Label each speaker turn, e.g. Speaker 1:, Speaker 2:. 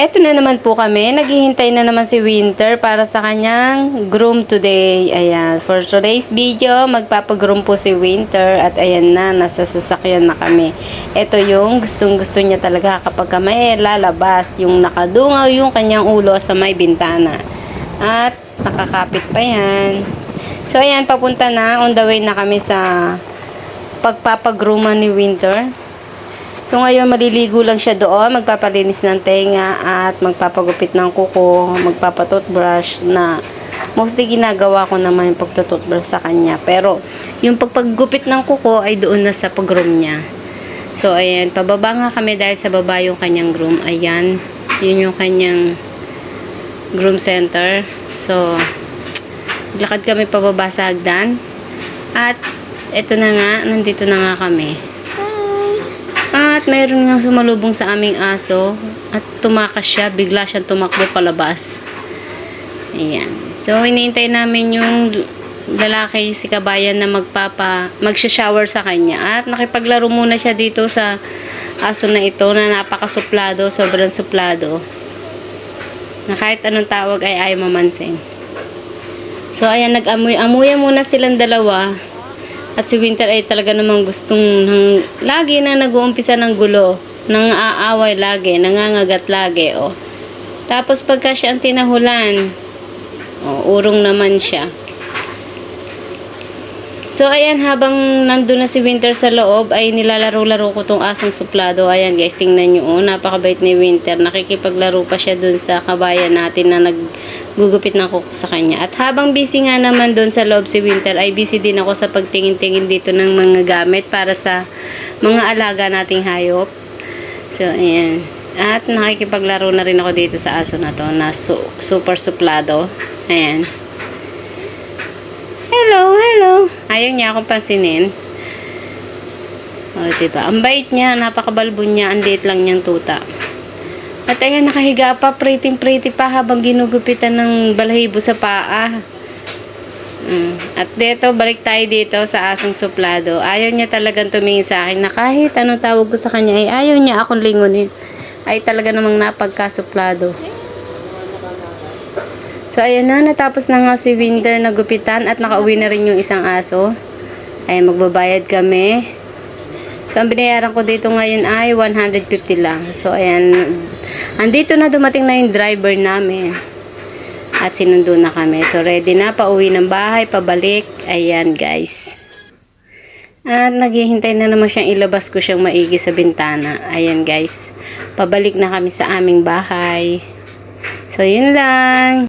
Speaker 1: Eto na naman po kami. Naghihintay na naman si Winter para sa kanyang groom today. Ayan. For today's video, magpapagroom po si Winter. At ayan na, nasa sasakyan na kami. Ito yung gustong gusto niya talaga kapag kami lalabas. Yung nakadungaw yung kanyang ulo sa may bintana. At nakakapit pa yan. So ayan, papunta na. On the way na kami sa pagpapagrooman ni Winter. So ngayon maliligo lang siya doon, magpapalinis ng tenga at magpapagupit ng kuko, magpapatoothbrush na mostly ginagawa ko naman yung pagtutoothbrush sa kanya. Pero yung pagpaggupit ng kuko ay doon na sa pag-groom niya. So ayan, pababa nga kami dahil sa baba yung kanyang groom. Ayan, yun yung kanyang groom center. So lakad kami pababa sa hagdan. At eto na nga, nandito na nga kami. At mayroon nga sumalubong sa aming aso at tumakas siya, bigla siyang tumakbo palabas. Ayan. So, iniintay namin yung lalaki si kabayan na magpapa, magsha-shower sa kanya. At nakipaglaro muna siya dito sa aso na ito na napakasuplado, sobrang suplado. Na kahit anong tawag ay ayaw mamansin. So, ayan, nag-amoy-amoy muna silang dalawa. At si Winter ay talaga namang gustong nang, lagi na nag-uumpisa ng gulo. Nang aaway lagi, nangangagat lagi. Oh. Tapos pagka siya ang tinahulan, oh, urong naman siya. So, ayan, habang nandun na si Winter sa loob, ay nilalaro-laro ko tong asong suplado. Ayan, guys, tingnan nyo. Oh, napakabait ni Winter. Nakikipaglaro pa siya dun sa kabayan natin na naggugupit ng kuko sa kanya. At habang busy nga naman dun sa loob si Winter, ay busy din ako sa pagtingin-tingin dito ng mga gamit para sa mga alaga nating hayop. So, ayan. At nakikipaglaro na rin ako dito sa aso na to na su- super suplado. Ayan. Hello, hello. Ayaw niya akong pansinin. O, diba? Ang bait niya, napakabalbo niya, ang liit lang niyang tuta. At ayan, nakahiga pa, pretty-pretty pa habang ginugupitan ng balahibo sa paa. Mm. At dito, balik tayo dito sa asong suplado. Ayaw niya talagang tumingin sa akin na kahit anong tawag ko sa kanya ay ayaw niya akong lingunin. Ay talaga namang napagkasuplado. So, ayan na. Natapos na nga si Winter na gupitan at nakauwi na rin yung isang aso. Ay, magbabayad kami. So, ang binayaran ko dito ngayon ay 150 lang. So, ayan. Andito na dumating na yung driver namin. At sinundo na kami. So, ready na. Pauwi ng bahay. Pabalik. Ayan, guys. At naghihintay na naman siyang ilabas ko siyang maigi sa bintana. Ayan, guys. Pabalik na kami sa aming bahay. So, yun lang.